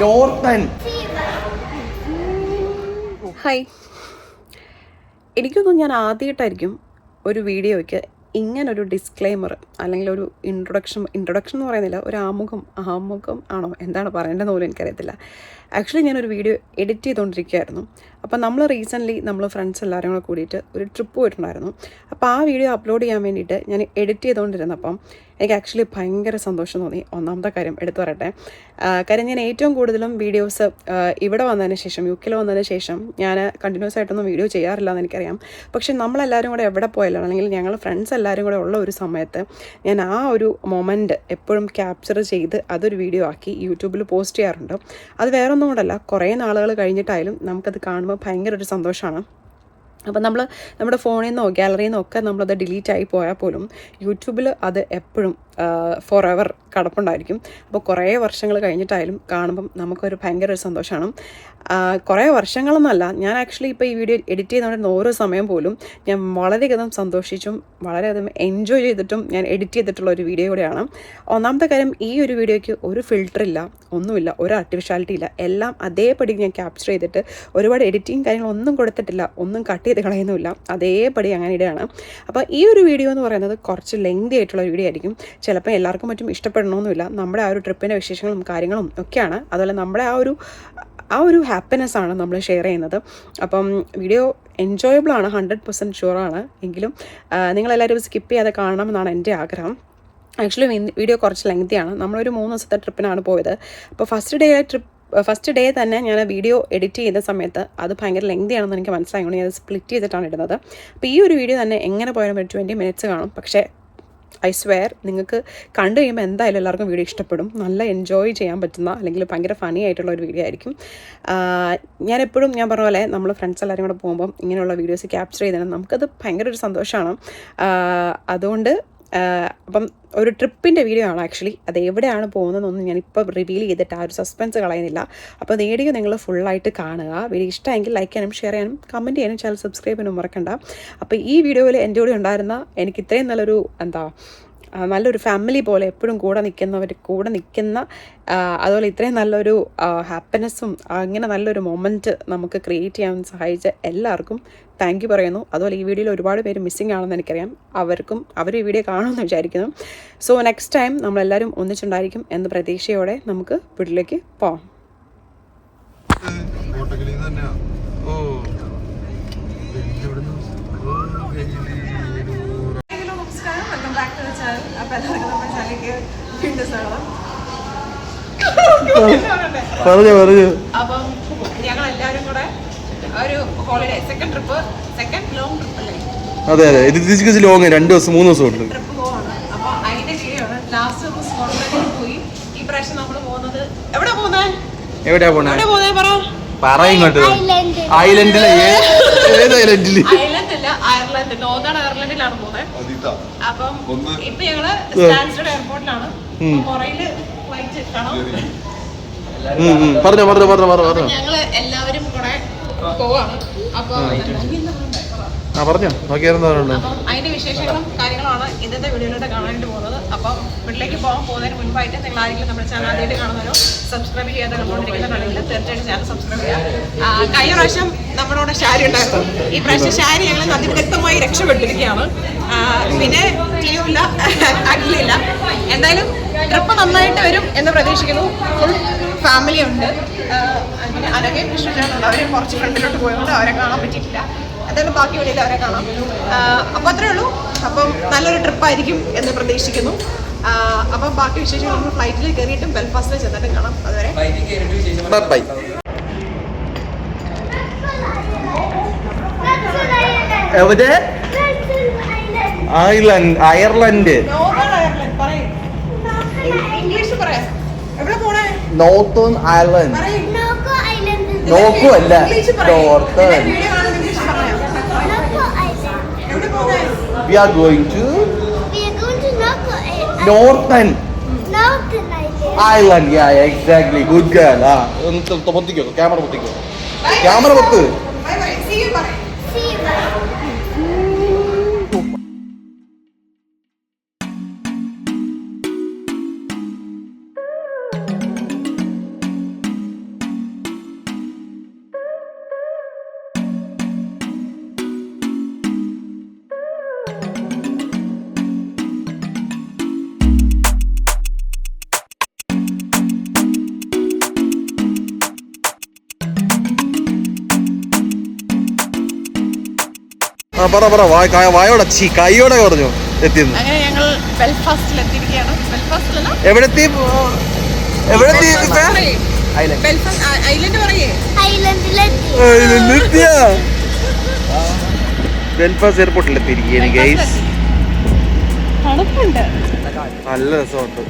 Northern hi എനിക്കൊന്നും ഞാൻ ആദ്യമായിട്ടായിരിക്കും ഒരു വീഡിയോയ്ക്ക് ഇങ്ങനൊരു ഡിസ്ക്ലെയിമർ അല്ലെങ്കിൽ ഒരു ഇൻട്രൊഡക്ഷൻ ഇൻട്രൊഡക്ഷൻ എന്ന് പറയുന്നില്ല ഒരു ആമുഖം ആമുഖം ആണോ? എന്താണ് പറയേണ്ടതെന്ന് പോലും എനിക്കറിയത്തില്ല. ആക്ച്വലി ഞാനൊരു വീഡിയോ എഡിറ്റ് ചെയ്തുകൊണ്ടിരിക്കുകയായിരുന്നു. അപ്പോൾ നമ്മൾ റീസെന്റ്ലി നമ്മൾ ഫ്രണ്ട്സ് എല്ലാവരും കൂടെ കൂടിയിട്ട് ഒരു ട്രിപ്പ് പോയിട്ടുണ്ടായിരുന്നു. അപ്പോൾ ആ വീഡിയോ അപ്ലോഡ് ചെയ്യാൻ വേണ്ടിയിട്ട് ഞാൻ എഡിറ്റ് ചെയ്തുകൊണ്ടിരുന്നപ്പം എനിക്ക് ആക്ച്വലി ഭയങ്കര സന്തോഷം തോന്നി. ഒന്നാമത്തെ കാര്യം എടുത്തു പറയട്ടെ. കാര്യം ഞാൻ ഏറ്റവും കൂടുതലും വീഡിയോസ് ഇവിടെ വന്നതിന് ശേഷം യു കെയിൽ വന്നതിന് ശേഷം ഞാൻ കണ്ടിന്യൂസ് ആയിട്ടൊന്നും വീഡിയോ ചെയ്യാറില്ല എന്ന് എനിക്കറിയാം. പക്ഷേ നമ്മളെല്ലാവരും കൂടെ എവിടെ പോയാലും അല്ലെങ്കിൽ ഞങ്ങൾ ഫ്രണ്ട്സ് എല്ലാവരും കൂടെ ഉള്ള ഒരു സമയത്ത് ഞാൻ ആ ഒരു മൊമെന്റ് എപ്പോഴും ക്യാപ്ചർ ചെയ്ത് അതൊരു വീഡിയോ ആക്കി യൂട്യൂബിൽ പോസ്റ്റ് ചെയ്യാറുണ്ട്. അത് വേറെ ഒന്നും കൊണ്ടല്ല കുറേ നാളുകൾ കഴിഞ്ഞിട്ടായാലും നമുക്കത് കാണുമ്പോൾ ഭയങ്കര ഒരു സന്തോഷമാണ്. അപ്പം നമ്മൾ നമ്മുടെ ഫോണിൽ നിന്നോ ഗാലറിയിൽ നിന്നോ ഒക്കെ നമ്മളത് ഡിലീറ്റ് ആയി പോയാൽ പോലും യൂട്യൂബിൽ അത് എപ്പോഴും ഫോർ എവർ കടപ്പുണ്ടായിരിക്കും. അപ്പോൾ കുറേ വർഷങ്ങൾ കഴിഞ്ഞിട്ടായാലും കാണുമ്പം നമുക്കൊരു ഭയങ്കര ഒരു സന്തോഷമാണ് കുറേ വർഷങ്ങളൊന്നുമല്ല ഞാൻ ആക്ച്വലി ഇപ്പോൾ ഈ വീഡിയോ എഡിറ്റ് ചെയ്തുകൊണ്ടിരുന്ന ഓരോ സമയം പോലും ഞാൻ വളരെയധികം സന്തോഷിച്ചും വളരെയധികം എൻജോയ് ചെയ്തിട്ടും ഞാൻ എഡിറ്റ് ചെയ്തിട്ടുള്ള ഒരു വീഡിയോ കൂടെയാണ്. ഒന്നാമത്തെ കാര്യം ഈ ഒരു വീഡിയോയ്ക്ക് ഒരു ഫിൽറ്റർ ഇല്ല ഒന്നുമില്ല ഒരു ആർട്ടിഫിഷ്യാലിറ്റി ഇല്ല. എല്ലാം അതേപടി ഞാൻ ക്യാപ്ചർ ചെയ്തിട്ട് ഒരുപാട് എഡിറ്റിങ് കാര്യങ്ങളൊന്നും കൊടുത്തിട്ടില്ല ഒന്നും കട്ട് ചെയ്ത് കളയുന്നുമില്ല. അതേപടി അങ്ങനെ ഇടുകയാണ്. അപ്പോൾ ഈ ഒരു വീഡിയോ എന്ന് പറയുന്നത് കുറച്ച് ലെങ്തി ആയിട്ടുള്ള വീഡിയോ ആയിരിക്കും. ചിലപ്പോൾ എല്ലാവർക്കും മറ്റും ഇഷ്ടപ്പെടണമെന്നില്ല നമ്മുടെ ആ ഒരു ട്രിപ്പിന്റെ വിശേഷങ്ങളും കാര്യങ്ങളും ഒക്കെയാണ്. അതുപോലെ നമ്മുടെ ആ ഒരു ആ ഒരു ഹാപ്പിനെസ് ആണ് നമ്മൾ ഷെയർ ചെയ്യുന്നത്. അപ്പം വീഡിയോ എൻജോയബിൾ ആണ് ഹൺഡ്രഡ് പെർസെന്റ് ഷുവറാണ് എങ്കിലും നിങ്ങളെല്ലാവരും സ്കിപ്പ് ചെയ്യാതെ കാണണം എന്നാണ് എന്റെ ആഗ്രഹം. ആക്ച്വലി വീഡിയോ കുറച്ച് ലെങ്തിയാണ് നമ്മളൊരു മൂന്ന് ദിവസത്തെ ട്രിപ്പിനാണ് പോയത്. അപ്പോൾ first day trip first day തന്നെ ഞാൻ വീഡിയോ എഡിറ്റ് ചെയ്യുന്ന സമയത്ത് അത് ഭയങ്കര ലെങ്തി ആണെന്ന് എനിക്ക് മനസ്സിലായതുകൊണ്ട് ഞാൻ സ്പ്ലിറ്റ് ചെയ്തിട്ടാണ് ഇടുന്നത്. അപ്പോൾ ഈ ഒരു വീഡിയോ തന്നെ എങ്ങനെ പോയാലും ഒരു ട്വന്റി മിനിറ്റ്സ് കാണും. പക്ഷേ ഐ സ്വെയർ നിങ്ങൾക്ക് കണ്ടു കഴിയുമ്പോൾ എന്തായാലും എല്ലാവർക്കും വീഡിയോ ഇഷ്ടപ്പെടും. നല്ല എൻജോയ് ചെയ്യാൻ പറ്റുന്ന അല്ലെങ്കിൽ ഭയങ്കര ഫണി ആയിട്ടുള്ള ഒരു വീഡിയോ ആയിരിക്കും. ഞാൻ എപ്പോഴും ഞാൻ പറഞ്ഞ പോലെ നമ്മൾ ഫ്രണ്ട്സ് എല്ലാവരും കൂടെ പോകുമ്പം ഇങ്ങനെയുള്ള വീഡിയോസ് ക്യാപ്ചർ ചെയ്തതാണ് നമുക്കത് ഭയങ്കര ഒരു സന്തോഷമാണ് അതുകൊണ്ട് അപ്പം ഒരു ട്രിപ്പിന്റെ വീഡിയോ ആണ് ആക്ച്വലി. അത് എവിടെയാണ് പോകുന്നതെന്നൊന്നും ഞാനിപ്പോൾ റിവീൽ ചെയ്തിട്ട് ആ ഒരു സസ്പെൻസ് കളയുന്നില്ല. അപ്പോൾ വീഡിയോ നിങ്ങൾ ഫുള്ളായിട്ട് കാണുക. വീഡിയോ ഇഷ്ടമെങ്കിൽ ലൈക്ക് ചെയ്യാനും ഷെയർ ചെയ്യാനും കമന്റ് ചെയ്യാനും ചാനൽ സബ്സ്ക്രൈബ് ചെയ്യാനും മറക്കണ്ട. അപ്പോൾ ഈ വീഡിയോയിൽ എന്റെ കൂടെ ഉണ്ടായിരുന്ന എനിക്ക് ഇത്രയും നല്ലൊരു എന്താ നല്ലൊരു ഫാമിലി പോലെ എപ്പോഴും കൂടെ നിൽക്കുന്നവർ കൂടെ നിൽക്കുന്ന അതുപോലെ ഇത്രയും നല്ലൊരു ഹാപ്പിനെസ്സും അങ്ങനെ നല്ലൊരു മൊമെന്റ് നമുക്ക് ക്രിയേറ്റ് ചെയ്യാൻ സഹായിച്ച എല്ലാവർക്കും താങ്ക് യു പറയുന്നു. അതുപോലെ ഈ വീഡിയോയിൽ ഒരുപാട് പേര് മിസ്സിംഗ് ആണെന്ന് എനിക്കറിയാം. അവർക്കും അവർ ഈ വീഡിയോ കാണുമെന്ന് വിചാരിക്കുന്നു. സോ നെക്സ്റ്റ് ടൈം നമ്മളെല്ലാവരും ഒന്നിച്ചുണ്ടായിരിക്കും എന്ന പ്രതീക്ഷയോടെ നമുക്ക് വീട്ടിലേക്ക് പോവാം. പറഞ്ഞു പറഞ്ഞു. അപ്പം ഒരു holiday second trip second long trip അല്ലേ? അതെ അതെ. ഇത് ഇതിച്ച് ലോങ് രണ്ട് ദിവസം മൂന്ന് ദിവസം ഉണ്ട്. ട്രിപ്പ് പോവാണ്. അപ്പോൾ അതിന്റെ കീഴിലാണ്. ലാസ്റ്റ് ഒന്ന് സ്കോട്ട്ലൻഡിൽ പോയി. ഈ പ്രാവശ്യം നമ്മൾ പോകുന്നത് എവിടെ എവിടെയാ പോണേ? എവിടെ പറ? പറ ഇങ്ങോട്ട്. ഐലൻഡിലെ ഏത് ഐലൻഡിൽ ഐലൻഡ് അയർലൻഡ് നോർത്തേൺ അയർലൻഡിലാണ് പോകുന്നത് അദിത അപ്പം ഒന്ന് ഇപ്പൊ ഞങ്ങൾ സ്റ്റാൻസ്ഡ് എയർപോർട്ടിലാണ് ഉം. പുറയിൽ ഫ്ലൈറ്റ് കാണാം ഉം, ഉം. പറഞ്ഞോ പറഞ്ഞോ പറഞ്ഞോ പറഞ്ഞോ. പറഞ്ഞോ ഞങ്ങൾ എല്ലാവരും കൂടെ പോവാണ്. അപ്പൊ ആ. പറഞ്ഞോ. നോക്കിയായിരുന്നു അതിന്റെ വിശേഷങ്ങളും കാര്യങ്ങളാണ് ഇന്നത്തെ വീഡിയോയിലൂടെ കാണാനായിട്ട് പോകുന്നത്. അപ്പം വീട്ടിലേക്ക് പോകാൻ പോകുന്നതിന് മുൻപായിട്ട് നിങ്ങൾ ആരെങ്കിലും നമ്മുടെ ചാനൽ ആദ്യമായിട്ട് കാണുന്നവരോ സബ്സ്ക്രൈബ് ചെയ്യാതെ കണ്ടുകൊണ്ടിരിക്കുന്നവരാണെങ്കിൽ തീർച്ചയായിട്ടും ചാനൽ സബ്സ്ക്രൈബ് ചെയ്യുക. കഴിഞ്ഞ പ്രാവശ്യം നമ്മളോട് ശാരി ഉണ്ടായിരുന്നു. ഈ പ്രാവശ്യം ശാരി ഞങ്ങൾ അതിവിദഗ്ധമായി രക്ഷപ്പെട്ടിരിക്കുകയാണ്. പിന്നെ ക്ലിയുമില്ല അഖിലില്ല എന്തായാലും ട്രിപ്പ് നന്നായിട്ട് വരും എന്ന് പ്രതീക്ഷിക്കുന്നു. ഫുൾ ഫാമിലി ഉണ്ട്. പിന്നെ അനഘയും കൃഷ്ണചാനുണ്ട് അവരെ കുറച്ച് ഫ്രണ്ടിലോട്ട് പോയതുകൊണ്ട് അവരെ കാണാൻ പറ്റിയിട്ടില്ല. എന്തായാലും ബാക്കി വഴിയിൽ അവരെ കാണാം. അപ്പോൾ അത്രേ ഉള്ളൂ. അപ്പം നല്ലൊരു ട്രിപ്പായിരിക്കും എന്ന് പ്രതീക്ഷിക്കുന്നു. അപ്പം ബാക്കി വിശേഷം നമ്മൾ ഫ്ലൈറ്റിൽ കയറിയിട്ടും ബെൽഫാസ്റ്റിൽ ചെന്നിട്ടും കാണാം അതുവരെ. ബൈ. എവിടെ. ഐലൻഡ് അയർലൻഡ് നോർത്തേൺ അയർലൻഡ് പറയും ഇംഗ്ലീഷ് പറയാം എവിടെ പോണേ നോർത്തേൺ ഐലൻഡ് പറയും Noko Island. is- നോക്കു അല്ല ഇംഗ്ലീഷ് പറയും. നോർത്തേൺ വീഡിയോ കാണുന്ന ഇംഗ്ലീഷ് പറയാം Noko Island. എവിടെ പോണേ we are going to Island. Island yeah exactly good girl ആ ഒന്ന് പൊത്തിക്കോ ക്യാമറ പൊത്തിക്കോ. ക്യാമറ പൊത്ത്. പറ പറ വായോടെ ചീ കൈയോടെ പറഞ്ഞു എത്തിയെന്ന്. അങ്ങനെ ഞങ്ങൾ ബെൽഫാസ്റ്റിൽ എത്തിയിരിക്കുകയാണ് ബെൽഫാസ്റ്റിലല്ല? ബെൽഫാസ്റ്റ് എയർപോർട്ടിൽ എത്തിയിരിക്കുകയാണ് ഗൈസ്. നല്ല രസമുണ്ട്.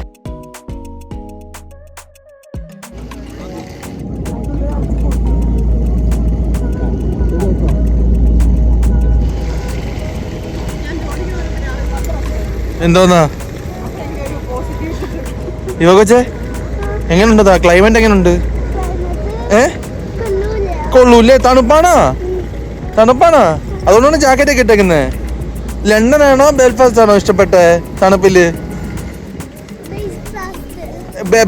എന്തോന്നാ? ഇവ കൊച്ചേ എങ്ങനെയുണ്ടോ ക്ലൈമറ്റ് എങ്ങനെയുണ്ട് ഏ? കൊള്ളൂല്ലേ? തണുപ്പാണോ? തണുപ്പാണോ? അതുകൊണ്ടാണ് ജാക്കറ്റ് ഒക്കെ ഇട്ടേക്കുന്നത് ലണ്ടൻ ആണോ ബ്രേക്ക്ഫാസ്റ്റ് ആണോ ഇഷ്ടപ്പെട്ടേ തണുപ്പിൽ?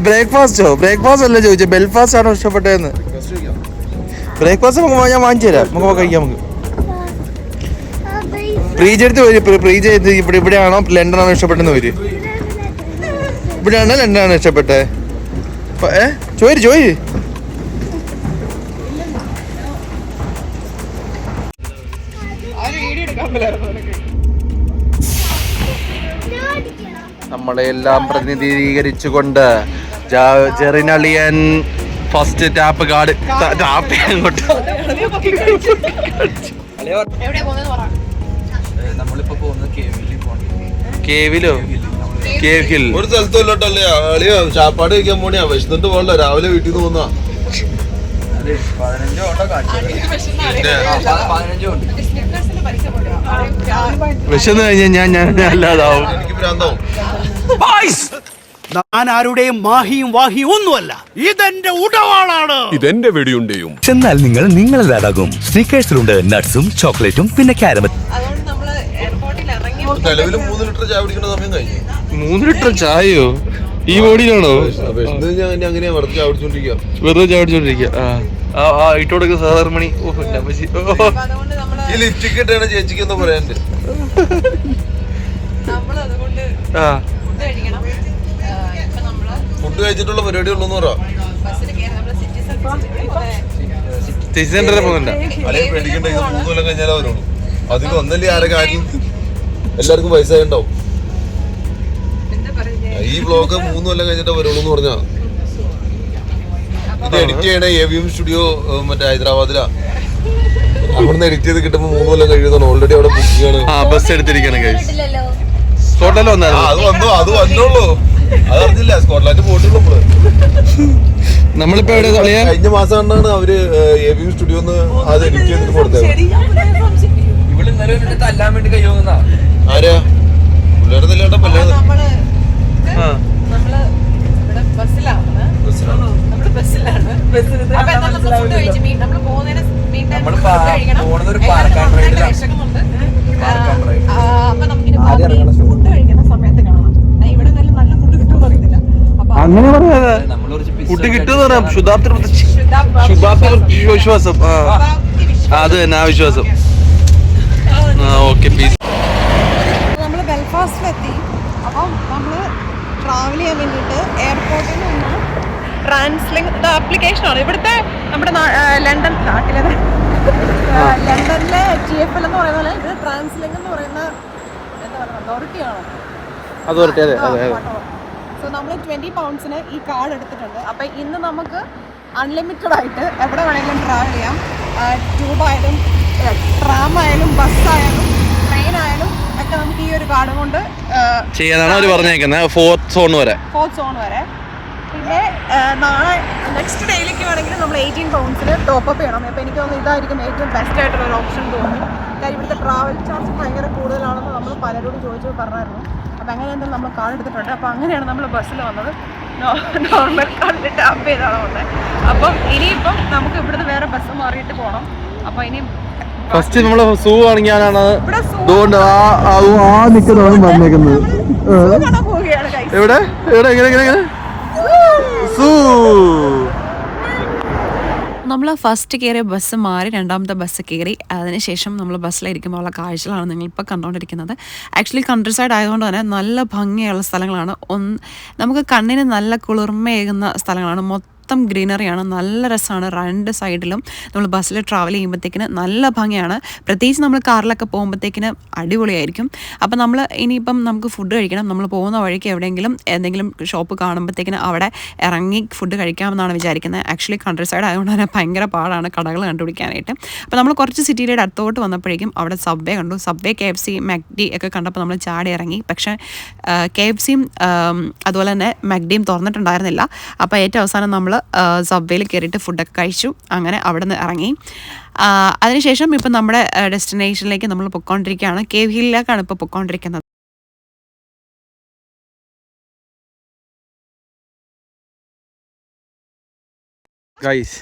ബ്രേക്ക്ഫാസ്റ്റോ ബ്രേക്ക്ഫാസ്റ്റ് അല്ല ചോദിച്ചത് ബെൽഫാസ്റ്റ് ആണോ ഇഷ്ടപ്പെട്ടതെന്ന് ബ്രേക്ക്ഫാസ്റ്റ് നമുക്ക് ഞാൻ വാങ്ങിച്ചു തരാം നമുക്ക് കഴിക്കാം നമുക്ക്. പ്രീജ് എടുത്ത് വരും. പ്രീജ് ഇവിടെ ഇവിടെയാണോ? ലണ്ടൻ ആണോ ഇഷ്ടപ്പെട്ടെന്ന് വരും. ഇവിടെയാണോ ആണോ ഇഷ്ടപ്പെട്ടെ? ഏ? നമ്മളെ എല്ലാം പ്രതിനിധീകരിച്ചുകൊണ്ട് കൊണ്ട് ജെറിനളിയൻ ഫസ്റ്റ് ടാപ്പ് കാർഡ് ടാപ്പ് അങ്ങോട്ട്. കേവിലോ കേവിൽ ഒരു സ്ഥലത്തും ഇല്ലോട്ടല്ലേ അളിയ ചാപ്പാട് കഴിക്കാൻ പോണിയാ വിശന്നിട്ട് പോകണ്ട. രാവിലെ വീട്ടിൽ നിന്ന് പോന്നാ. വിശന്ന് കഴിഞ്ഞാൽ ഞാൻ ഞാൻ അല്ലാതാവും. ഞാൻ ആരുടെയും മാഹിയും വാഹിയും ഒന്നുമല്ല. ഇതെന്റെ ഉടവാളാണ്. ഇതെന്റെ വെടിയുണ്ടയും. എന്നാൽ നിങ്ങൾ നിങ്ങളതാകും. സ്നീക്കേഴ്സിലുണ്ട് നട്ട്സും ചോക്ലേറ്റും പിന്നെ കാരമൽ അതുകൊണ്ട് നമ്മൾ എയർപോർട്ടിൽ ഇറങ്ങി നിലവിൽ മൂന്ന് ലിറ്റർ ചായ കുടിക്കുന്ന സമയം കഴിഞ്ഞു. മൂന്ന് ലിറ്റർ ചായയോ? ഈ ബോഡിയിലാണോ? അങ്ങനെയാ വെറുതെ ചായ വെറുതെ ചായ ആ ആ ആ ഇട്ട് കൊടുക്കുന്ന സാധാരണ മണി. ഓ ഈ ലിപ്സ്റ്റിക് ഇട്ടാണ് ചേച്ചിക്ക് എന്താ പറയാണ്ട് നമ്മൾ അതുകൊണ്ട് ആ ഫുഡ് കഴിച്ചിട്ടുള്ള പരിപാടി ഉള്ളൂന്ന് പറ. സിറ്റി സെന്ററിൽ പോകുന്നുണ്ട് അല്ലെങ്കിൽ പേടിക്കണ്ട ഇത് മൂന്ന് കൊല്ലം കഴിഞ്ഞാലേ വരുള്ളൂ. അധികം ഒന്നല്ലേ ആരെ കാര്യം? എല്ലാവർക്കും പൈസ ഉണ്ടാവും. ഈ ബ്ലോഗ് മൂന്ന് കൊല്ലം കഴിഞ്ഞിട്ട് വരുള്ളൂ എന്ന് പറഞ്ഞാ. ഇത് എഡിറ്റ് ചെയ്യണ എ വി എം സ്റ്റുഡിയോ മറ്റേ ഹൈദരാബാദിലാ. അവിടുന്ന് എഡിറ്റ് ചെയ്ത് കിട്ടുമ്പോ മൂന്ന് കൊല്ലം കഴിയുന്നു ഓൾറെഡി അവിടെ ബുക്കിംഗ് ആണ് ആ ബസ് എടുത്തിരിക്കണം സ്കോട്ട്ലൻഡ് ആ വന്നായിരുന്നു. അത് വന്നു അത് വന്നോളൂ അത് അറിഞ്ഞില്ല സ്കോട്ട്ലാൻഡ് പോയിട്ടുള്ളൂ നമ്മൾ. നമ്മളിപ്പോ എവിടെ കളിയാ? കഴിഞ്ഞ മാസം കണ്ടാണ് അവർ എവിഎം വി സ്റ്റുഡിയോന്ന് അത് എഡിറ്റ് ചെയ്തിട്ട് കൊടുത്തത്. ഇവിടെ തല്ലാൻ വേണ്ടി കൈ ആരാ? പല്ലാതെ. ആ. നമ്മൾ പാലക്കാട് റൈഡിലാണ്. ഫുഡ് കഴിക്കുന്ന സമയത്ത് കാണാം. ഇവിടെ നല്ല ഫുഡ് കിട്ടുമെന്ന് അറിയത്തില്ല. അങ്ങനെ പറയാതെ. ഫുഡ് കിട്ടുമെന്ന് പറയാം. അടിച്ച് ശുദ്ധാപ്തി ശുഭാപ്തി വിശ്വാസം. അത് തന്നെ ആ വിശ്വാസം. ഓക്കെ. പ്ലീസ് നമ്മൾ ബെൽഫാസ്റ്റിലെത്തി അപ്പം നമ്മൾ ട്രാവൽ ചെയ്യാൻ വേണ്ടിയിട്ട് എയർപോർട്ടിൽ നിന്ന് ട്രാൻസ്ലിംഗ് ഇത് ആപ്ലിക്കേഷനാണ് ഇവിടുത്തെ നമ്മുടെ ലണ്ടൻ നാട്ടിലെ ലണ്ടനിലെ ജി എഫ് എൽ എന്ന് പറയുന്ന പോലെ ഇത് ട്രാൻസ്ലിംഗ് എന്ന് പറയുന്ന എന്താ പറയുക അതോറിറ്റിയാണോ അതോറിറ്റി അതെ സോ നമ്മൾ ട്വന്റി പൗണ്ട്സിന് ഈ കാർഡ് എടുത്തിട്ടുണ്ട്. അപ്പം ഇന്ന് നമുക്ക് അൺലിമിറ്റഡ് ആയിട്ട് എവിടെ വേണമെങ്കിലും ട്രാവൽ ചെയ്യാം. ട്യൂബായാലും ട്രാം ആയാലും ബസ്സായാലും നമുക്ക് ഈ ഒരു കാർഡ് കൊണ്ട് ചെയ്യാനാണ് അവർ പറഞ്ഞേക്കുന്നത്. ഫോർത്ത് സോൺ വരെ. ഫോർത്ത് സോൺ വരെ. പിന്നെ നാളെ നെക്സ്റ്റ് ഡേയിലേക്ക് വേണമെങ്കിൽ നമ്മൾ എയ്റ്റീൻ പൗണ്ട്സിന് ടോപ്പ് അപ്പ് ചെയ്യണം. അപ്പോൾ എനിക്ക് തോന്നുന്നു ഇതായിരിക്കും ഏറ്റവും ബെസ്റ്റ് ആയിട്ടുള്ള ഒരു ഓപ്ഷൻ തോന്നുന്നു. കാര്യം ഇവിടുത്തെ ട്രാവൽ ചാർജ് ഭയങ്കര കൂടുതലാണെന്ന് നമ്മൾ പലരോടും ചോദിച്ചു പറഞ്ഞായിരുന്നു. അപ്പോൾ അങ്ങനെ എന്തായാലും നമ്മൾ കാർഡ് എടുത്തിട്ടുണ്ട്. അപ്പോൾ അങ്ങനെയാണ് നമ്മൾ ബസ്സിൽ വന്നത്. നോർമൽ കാർഡിൽ ടാപ്പ് ചെയ്താണ് വന്നത്. അപ്പം ഇനിയിപ്പം നമുക്ക് ഇവിടുന്ന് വേറെ ബസ് മാറിയിട്ട് പോകണം അപ്പോൾ ഇനി ഫസ്റ്റ് നമ്മൾ സൂ കാണിക്കാനാണ് അതുകൊണ്ട് ആ നിൽക്കുന്നതാണ് പറഞ്ഞേക്കുന്നത്. എവിടെ? എവിടെ എങ്ങനെ എങ്ങനെ എങ്ങനെ? സൂ. നമ്മൾ ഫസ്റ്റ് കയറിയ ബസ് മാറി രണ്ടാമത്തെ ബസ് കയറി അതിനുശേഷം നമ്മൾ ബസ്സിലിരിക്കുമ്പോൾ ഉള്ള കാഴ്ചകളാണ് നിങ്ങളിപ്പോൾ കണ്ടുകൊണ്ടിരിക്കുന്നത്. ആക്ച്വലി കൺട്രി സൈഡ് ആയതുകൊണ്ട് തന്നെ നല്ല ഭംഗിയുള്ള സ്ഥലങ്ങളാണ്. ഒന്ന് നമുക്ക് കണ്ണിന് നല്ല കുളിർമയേകുന്ന സ്ഥലങ്ങളാണ്. മൊത്തം മൊത്തം ഗ്രീനറിയാണ്. നല്ല രസമാണ് രണ്ട് സൈഡിലും നമ്മൾ ബസ്സിൽ ട്രാവൽ ചെയ്യുമ്പോഴത്തേക്കിന് നല്ല ഭംഗിയാണ്. പ്രത്യേകിച്ച് നമ്മൾ കാറിലൊക്കെ പോകുമ്പോഴത്തേക്കിന് അടിപൊളിയായിരിക്കും. അപ്പം നമ്മൾ ഇനിയിപ്പം നമുക്ക് ഫുഡ് കഴിക്കണം. നമ്മൾ പോകുന്ന വഴിക്ക് എവിടെയെങ്കിലും എന്തെങ്കിലും ഷോപ്പ് കാണുമ്പോഴത്തേക്കിന് അവിടെ ഇറങ്ങി ഫുഡ് കഴിക്കാമെന്നാണ് വിചാരിക്കുന്നത്. ആക്ച്വലി കൺട്രി സൈഡ് ആയതുകൊണ്ട് തന്നെ ഭയങ്കര പാടാണ് കടകൾ കണ്ടുപിടിക്കാനായിട്ട്. അപ്പോൾ നമ്മൾ കുറച്ച് സിറ്റിയുടെ അടുത്തോട്ട് വന്നപ്പോഴേക്കും അവിടെ സബ്വേ കണ്ടു. Subway K F C Maccy D ഒക്കെ കണ്ടപ്പോൾ നമ്മൾ ചാടി ഇറങ്ങി. പക്ഷേ കെ എഫ് സിയും അതുപോലെ തന്നെ മാക്ഡിയും തുറന്നിട്ടുണ്ടായിരുന്നില്ല. അപ്പോൾ ഏറ്റവും അവസാനം നമ്മൾ സബ്വേയിൽ കയറിയിട്ട് ഫുഡൊക്കെ കഴിച്ചു. അങ്ങനെ അവിടെ നിന്ന് ഇറങ്ങി അതിനുശേഷം ഇപ്പം നമ്മുടെ ഡെസ്റ്റിനേഷനിലേക്ക് നമ്മൾ പൊയ്ക്കൊണ്ടിരിക്കുകയാണ്. കേവ് ഹില്ലിലേക്കാണ് ഇപ്പോൾ പൊയ്ക്കൊണ്ടിരിക്കുന്നത്. ഗൈസ്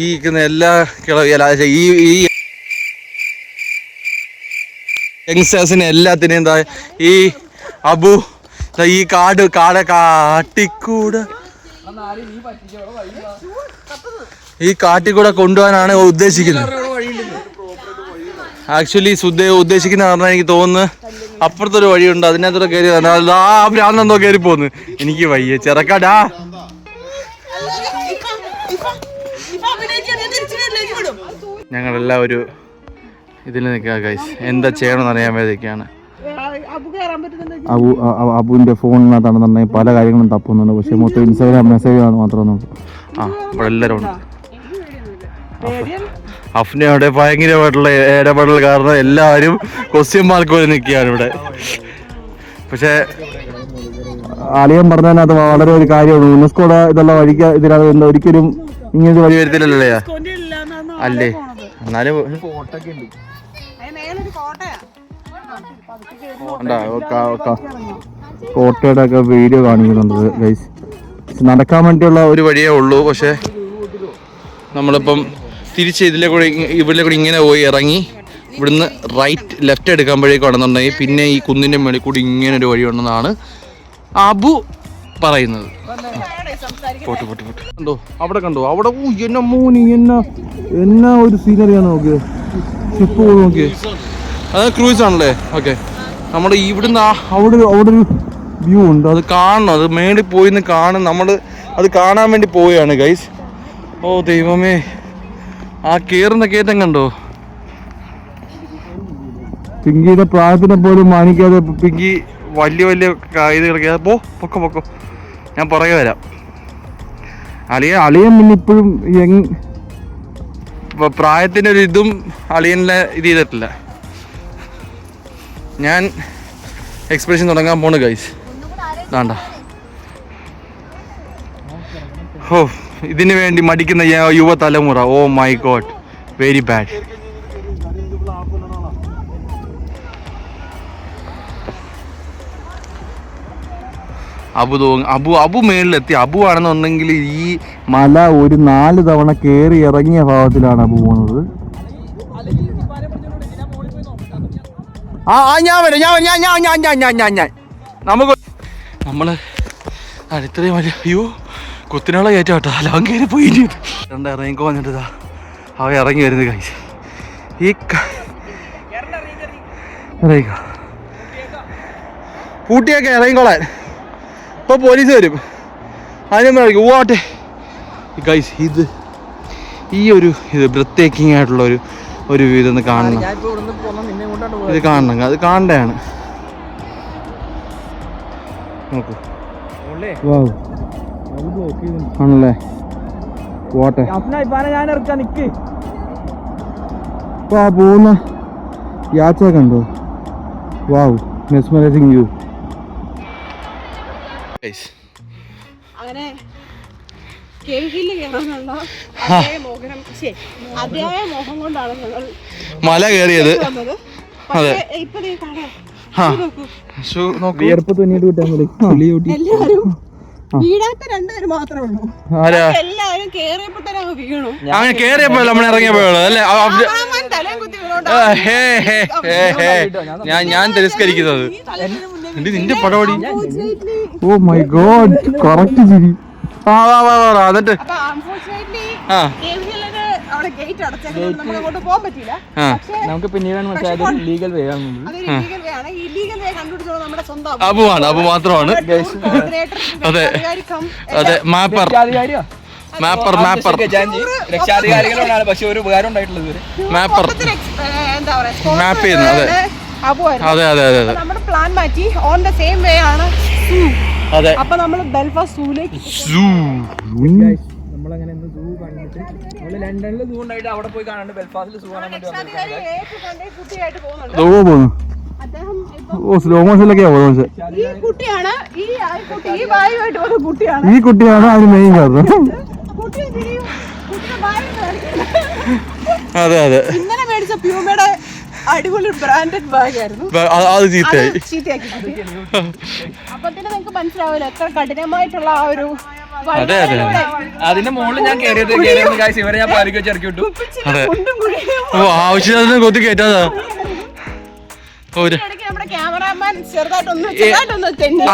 ഈ എല്ലാ കിളവി അല്ല, ഈ ഈ എല്ലാത്തിനെയും എന്താ ഈ അബു ഈ കാട് കാട് കാട്ടിക്കൂടെ. ഈ കാട്ടിൽ കൂടെ കൊണ്ടുപോകാനാണ് ഉദ്ദേശിക്കുന്നത്. ആക്ച്വലി സുദ്ദേ ഉദ്ദേശിക്കുന്ന പറഞ്ഞാൽ എനിക്ക് തോന്നുന്നു അപ്പുറത്തൊരു വഴിയുണ്ട്. അതിനകത്തൂടെ കയറി ആ ഭ്രാന്തെന്തോ കയറി പോന്ന്. എനിക്ക് വയ്യ. ചെറുക്കാടാ ഞങ്ങളെല്ലാം ഒരു ഇതിൽ നിൽക്കുക ഗൈസ് എന്താ ചെയ്യണമെന്ന് അറിയാൻ വേദിക്കാണ് അബു അ- അ- അബുവിന്റെ ഫോണിനകത്താണെന്നുണ്ടെങ്കിൽ പല കാര്യങ്ങളും തപ്പുന്നുണ്ട്. പക്ഷെ മൊത്തം ഇൻസ്റ്റാഗ്രാം മെസ്സേജ് ആണ് മാത്രം നോക്കും ആ ഇവിടെ എല്ലാവരും ഉണ്ട്. അഫ്നയുടെ ഭയങ്കരമായിട്ടുള്ള ഇടപെടൽ കാരണം എല്ലാവരും ക്വസ്റ്റ്യൻ മാർക്ക് പോലെ നിൽക്കുകയാണ് ഇവിടെ. പക്ഷേ അളിയൻ പറഞ്ഞതിനകത്ത് വളരെ ഒരു കാര്യമാണ് യുനെസ്കോടെ ഇതുള്ള വഴിക്ക് ഇതിനകത്ത് ഒരിക്കലും ഇങ്ങനത്തെ വഴി വരുത്തില്ലല്ലേ? അല്ലേ? എന്നാലും ഫോട്ടോ ഒക്കെ ക- കോട്ടയുടെ ഒക്കെ വീഡിയോ കാണിക്കുന്നുണ്ട് ഗൈസ് നടക്കാൻ വേണ്ടിയുള്ള ഒരു വഴിയേ ഉള്ളൂ പക്ഷേ നമ്മളിപ്പം തിരിച്ച് ഇതിലെ കൂടെ ഇവിടെ കൂടി ഇങ്ങനെ പോയി ഇറങ്ങി ഇവിടുന്ന് റൈറ്റ് ലെഫ്റ്റ് എടുക്കുമ്പോഴേക്കാണെന്നുണ്ടെങ്കിൽ പിന്നെ ഈ കുന്നിന്റെ മേളിൽ കൂടി ഇങ്ങനെ ഒരു വഴി ഉണ്ടെന്നാണ് അബു പറയുന്നത്. പോട്ട് പോട്ട് പോട്ട്. കണ്ടോ അവിടെ കണ്ടോ അവിടെ ഓ എന്നാ മോനി എന്നാ എന്നാ ഒരു സീനറിയാണ് നോക്കിയത് ഷിപ്പ് നോക്കിയേ അത് ക്രൂസ് ആണല്ലേ? ഓക്കെ നമ്മുടെ ഇവിടുന്ന് അവിടെ അവിടെ ഒരു വ്യൂ ഉണ്ട്. അത് കാണണം. അത് മേളിൽ പോയി നിന്ന് കാണും നമ്മൾ അത് കാണാൻ വേണ്ടി പോവുകയാണ് ഗൈസ് ഓ ദൈവമേ. ആ കയറുന്ന കയറ്റം കണ്ടോ പിങ്കിയുടെ പ്രായത്തിനെ പോലും മാനിക്കാതെ പിങ്കി വലിയ വലിയ ഇതുകളൊക്കെ പോ പൊക്കോ പൊക്കോ. ഞാൻ പുറകെ വരാം. അളിയ അളിയൻ പിന്നെ ഇപ്പോഴും പ്രായത്തിന്റെ ഒരു ഇതും അളിയനിലെ ഇത് ചെയ്തിട്ടില്ല. ഞാൻ എക്സ്പ്രഷൻ തുടങ്ങാൻ പോണ് ഗൈസ് വേണ്ട ഓ ഇതിനു വേണ്ടി മടിക്കുന്ന യുവ യുവതലമുറ. ഓ my god very bad Abu Thong Abu Abu മേളിലെത്തി. അബു ആണെന്നുണ്ടെങ്കിൽ ഈ മല ഒരു നാല് തവണ കയറി ഇറങ്ങിയ ഭാഗത്തിലാണ് അബു പോകുന്നത് ആ ആ ഞാൻ വരാം ഞാൻ ഞാൻ ഞാൻ ഞാൻ ഞാൻ ഞാൻ ഞാൻ ഞാൻ. നമുക്ക് നമ്മൾ അടുത്തതേ മതി വലിയ അയ്യോ കുത്തിനുള്ള കയറ്റം കേട്ടോ അലാം കയറി പോയി രണ്ട് ഇറങ്ങിക്കോ വന്നിട്ടാ അവ ഇറങ്ങി വരുന്നത് കഴിച്ച് ഈ ഇറങ്ങിക്കോ. കൂട്ടിയൊക്കെ ഇറങ്ങിക്കോളാൻ. ഇപ്പൊ പോലീസ് വരും. അതിനൊന്നും ഇറങ്ങി. ഓട്ടെ ഗൈസ് ഇത് ഈ ഒരു ഇത് ബ്രത്ത് ടേക്കിംഗ് ആയിട്ടുള്ള ഒരു ഒരു വ്യൂ ഇതൊന്ന് കാണണം. ഇത് കാണണം അത് കാണേണ്ടതാണ് നോക്കൂ. ആണല്ലേ? പോട്ടെ. ആ പോകുന്ന യാത്ര കണ്ടോ? വാവ്. മെസ്മറൈസിങ് യു അങ്ങനെ മല കേറിയത് അതെ. വിയർപ്പ് തുന്നിയിട്ട് മാത്രമേ ഉള്ളൂ. എല്ലാവരും അങ്ങനെ കേറിയപ്പോ നമ്മൾ ഇറങ്ങിയപ്പോ അല്ലേ? ഞാൻ ഞാൻ തിരസ്കരിക്കുന്നത്. നിന്റെ പടവടി ഓ മൈ ഗോഡ് കറക്റ്റ് ചിരി ആ വാ വാ നമുക്ക് ലീഗൽ വേ ആണ്. മാത്രമാണ്. അതെ. അതെ മാപ്പർ. Mapper mapper. രക്ഷാധികാരികളോടാണ് പക്ഷെ ഒരു ഉപകാരം ഉണ്ടായിട്ടുള്ളത് മാപ്പർ. മാപ്പ് ചെയ്യുന്നത് അതെ. അതെ അതെ അതെ നമ്മുടെ പ്ലാൻ മാറ്റി ഓൺ ദ സെയിം വേ ആണ്. അതെ. അപ്പൊ നമ്മൾ ബെൽഫാസ്റ്റ് സൂലേക്ക് നമ്മളങ്ങനെ സൂ കണ്ടിട്ട് നമ്മൾ ലണ്ടനിൽ സൂ ഉണ്ടായിട്ട് അവിടെ പോയി കാണാണ്ട് ബെൽഫാസ്റ്റിൽ സൂ കാണാൻ വേണ്ടി ഈ കുട്ടിയാണ് ഈ ആ കുട്ടി ഈ വായുമായിട്ട് പോകുന്ന കുട്ടിയാണ്. ഈ കുട്ടിയാണ് അതിന് മെയിൻ കാരണം. അതെ അതെ. ഇന്നലെ മേടിച്ച പ്യൂമയുടെ അടിപൊളി ബ്രാൻഡഡ് ബാഗ് ആയിരുന്നു. അത് ചീത്തയായി. ചീത്തയാക്കി. അപ്പൊ തന്നെ നിങ്ങൾക്ക് മനസ്സിലാവില്ല. എത്ര കഠിനമായിട്ടുള്ള ആ ഒരു അതെ, അതെ. അതിന്റെ മുകളിൽ ഞാൻ കയറിയത് കയറിയത് കാശ് ഇവരെ ഞാൻ പാലിക്ക് വെച്ച് ഇറക്കി വിട്ടു. അതെ. ഓ ആവശ്യത്തിന് കൊത്തി കയറ്റാതാ.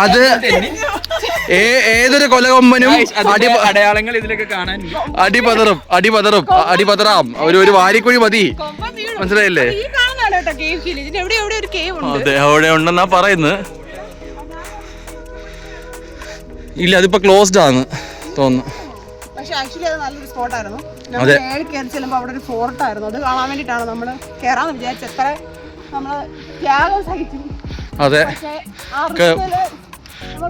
അത് ഏതൊരു കൊലകൊമ്പനും അടയാളങ്ങൾ ഇതിലൊക്കെ കാണാൻ അടിപതറും അടിപതറും അടിപതറാം. ഒരു ഒരു വാരിക്കുഴി മതി. മനസ്സിലായില്ലേ? കേട്ടോ കേവ് ഫീൽ ഇതിന് എവിടെ എവിടെ ഒരു കേവ് ഉണ്ട്? അതെ അവിടെ ഉണ്ടെന്നാ പറയുന്നത്. ഇല്ല അതിപ്പോ ക്ലോസ്ഡ് ആണ് തോന്നുന്നു. പക്ഷെ ആക്ച്വലി അത് നല്ലൊരു സ്പോട്ടായിരുന്നു നമ്മൾ അതെ. മേളിൽ കയറി ചെല്ലുമ്പോൾ അവിടെ ഒരു അത് കാണാൻ വേണ്ടിയിട്ടാണ് നമ്മൾ കയറാന്ന് വിചാരിച്ചത്. എത്ര നമ്മൾ ത്യാഗം സഹിച്ചു. അതെ.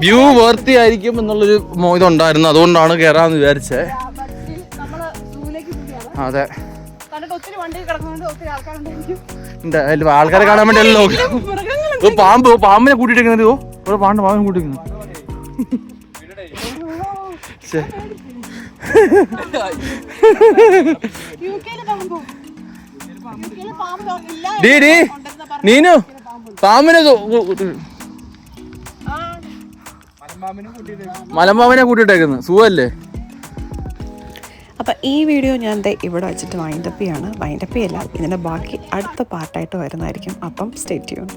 വ്യൂ വേർത്തി ആയിരിക്കും എന്നുള്ളൊരു ഇതുണ്ടായിരുന്നു. അതുകൊണ്ടാണ് കയറാന്ന് വിചാരിച്ചേ. അതെ. കണ്ടിട്ട് ഒത്തിരി വണ്ടി കിടക്കുന്നുണ്ട് ഒത്തിരി ആൾക്കാരുണ്ടായിരിക്കും ആൾക്കാരെ കാണാൻ വേണ്ടി പാമ്പ് പാമ്പിനെ കൂട്ടിയിട്ടിരിക്കുന്നത് ഒരു പാണ്ട് പാമ്പിനെ പറഞ്ഞു നീനു പാമ്പിനെ മലമ്പാമ്പിനെ കൂട്ടിട്ടേക്കുന്നു സുഖല്ലേ? അപ്പോൾ ഈ വീഡിയോ ഞാൻ ഇവിടെ വെച്ചിട്ട് വൈൻഡപ്പ് ചെയ്യാണ്. വൈൻഡപ്പ് ചെയ്യല്ല ഇതിന്റെ ബാക്കി അടുത്ത പാർട്ടായിട്ട് വരുന്നതായിരിക്കും. അപ്പം സ്റ്റേ ട്യൂൺ